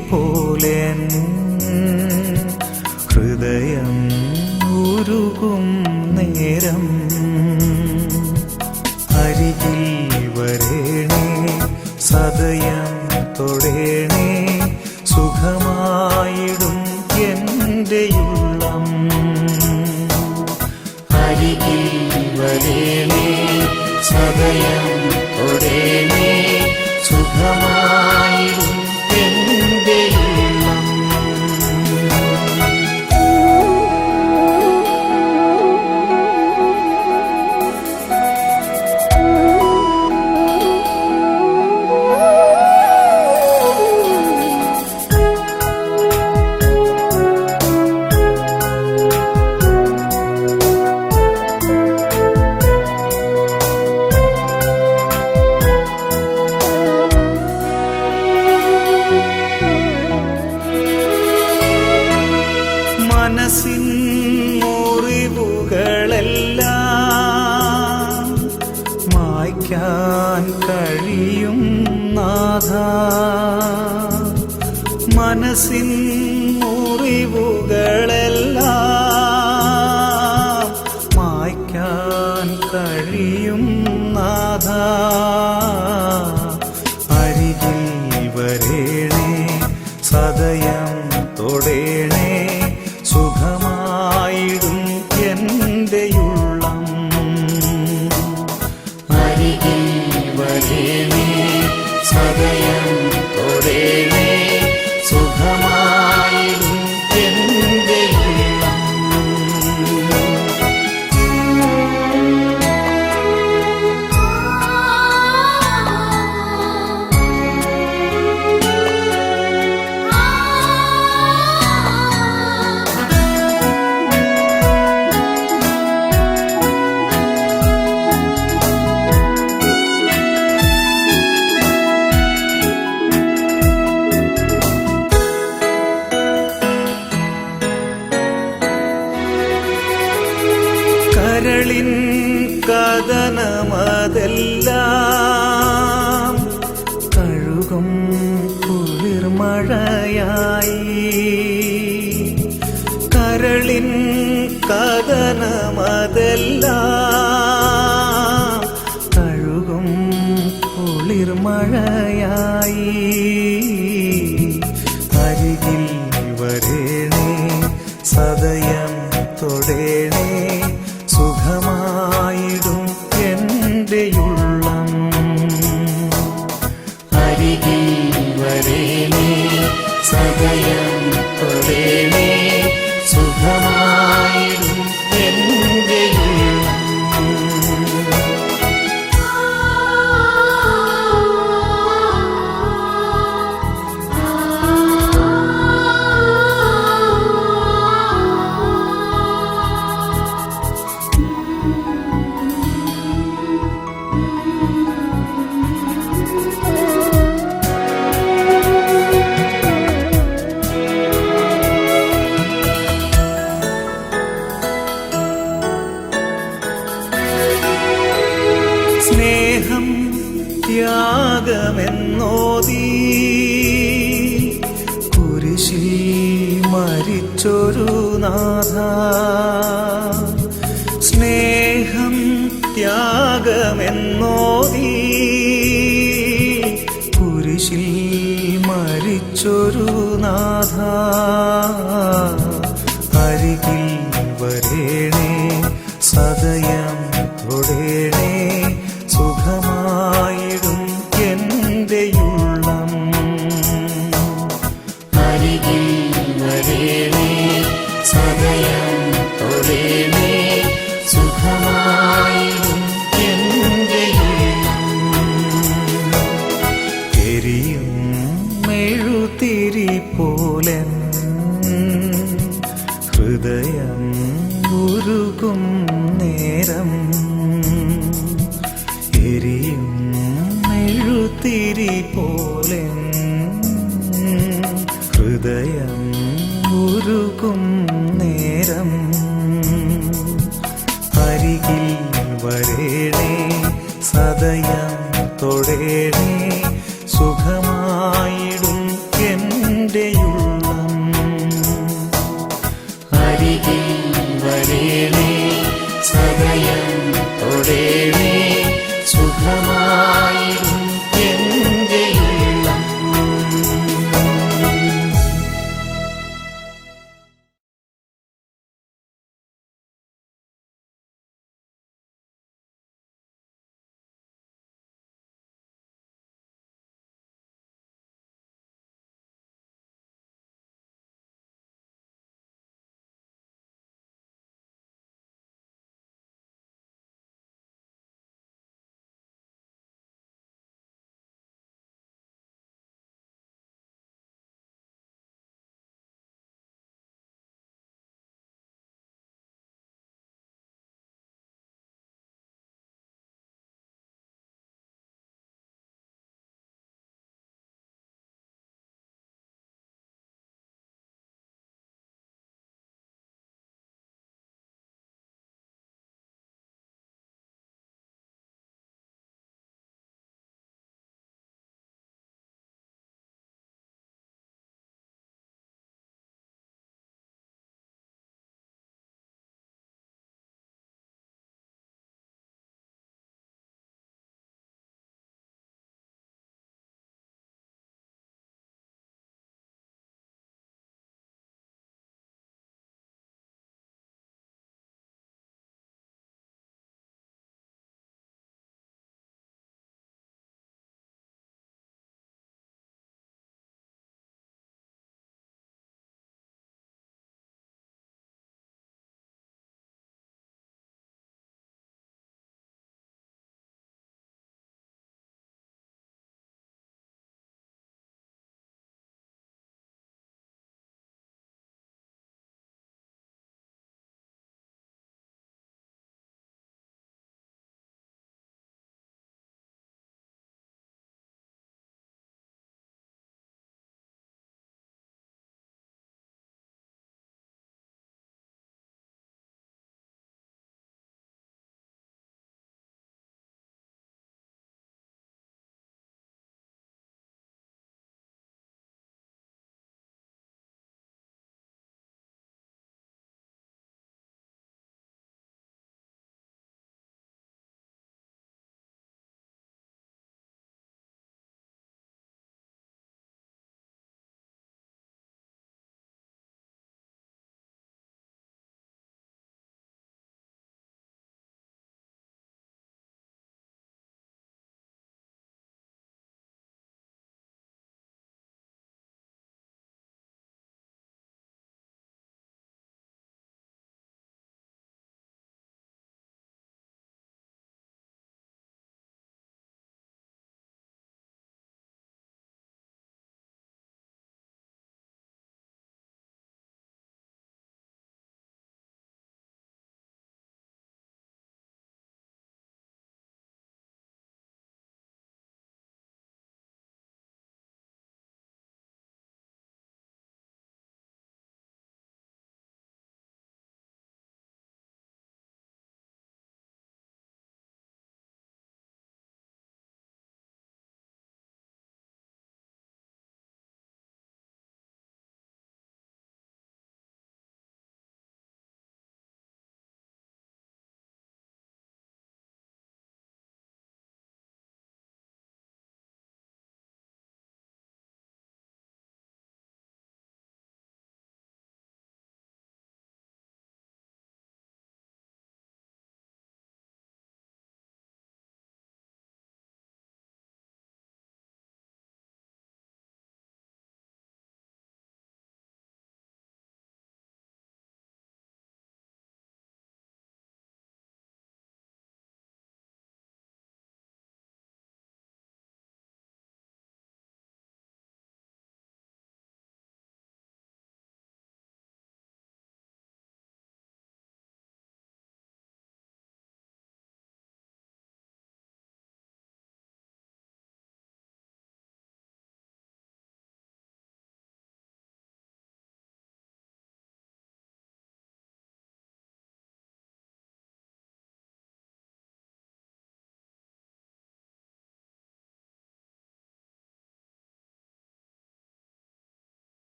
പോലെ ഹൃദയം ഉരുകും നേരം. അരികിൽ വരേണേ സദയം തൊടേണേ സുഖമായിടും എന്റെ ഉള്ളം. അരികിൽ വരേണേ സദയം തൊടേണേ സുഖമായിടും മായ്ക്കാൻ കഴിയും നാഥ. മനസ്സിൻ മുറിവുകളെല്ലാം കരളിൻ കഥനമതെല്ലാം കഴുകും കുളിർമഴയായി കരളിൻ കഥനമതെല്ലാം കഴുകും കുളിർമഴയായി നാഥ സ്നേഹം ത്യാഗമെന്നോതി. കുരിശിൽ മരിച്ചൊരു നാഥ. അരികിൽ വരേണേ സദയം ഉരുകും നേരം. എരിയും എഴുത്തിരി പോലെ ഹൃദയം ഉരുകും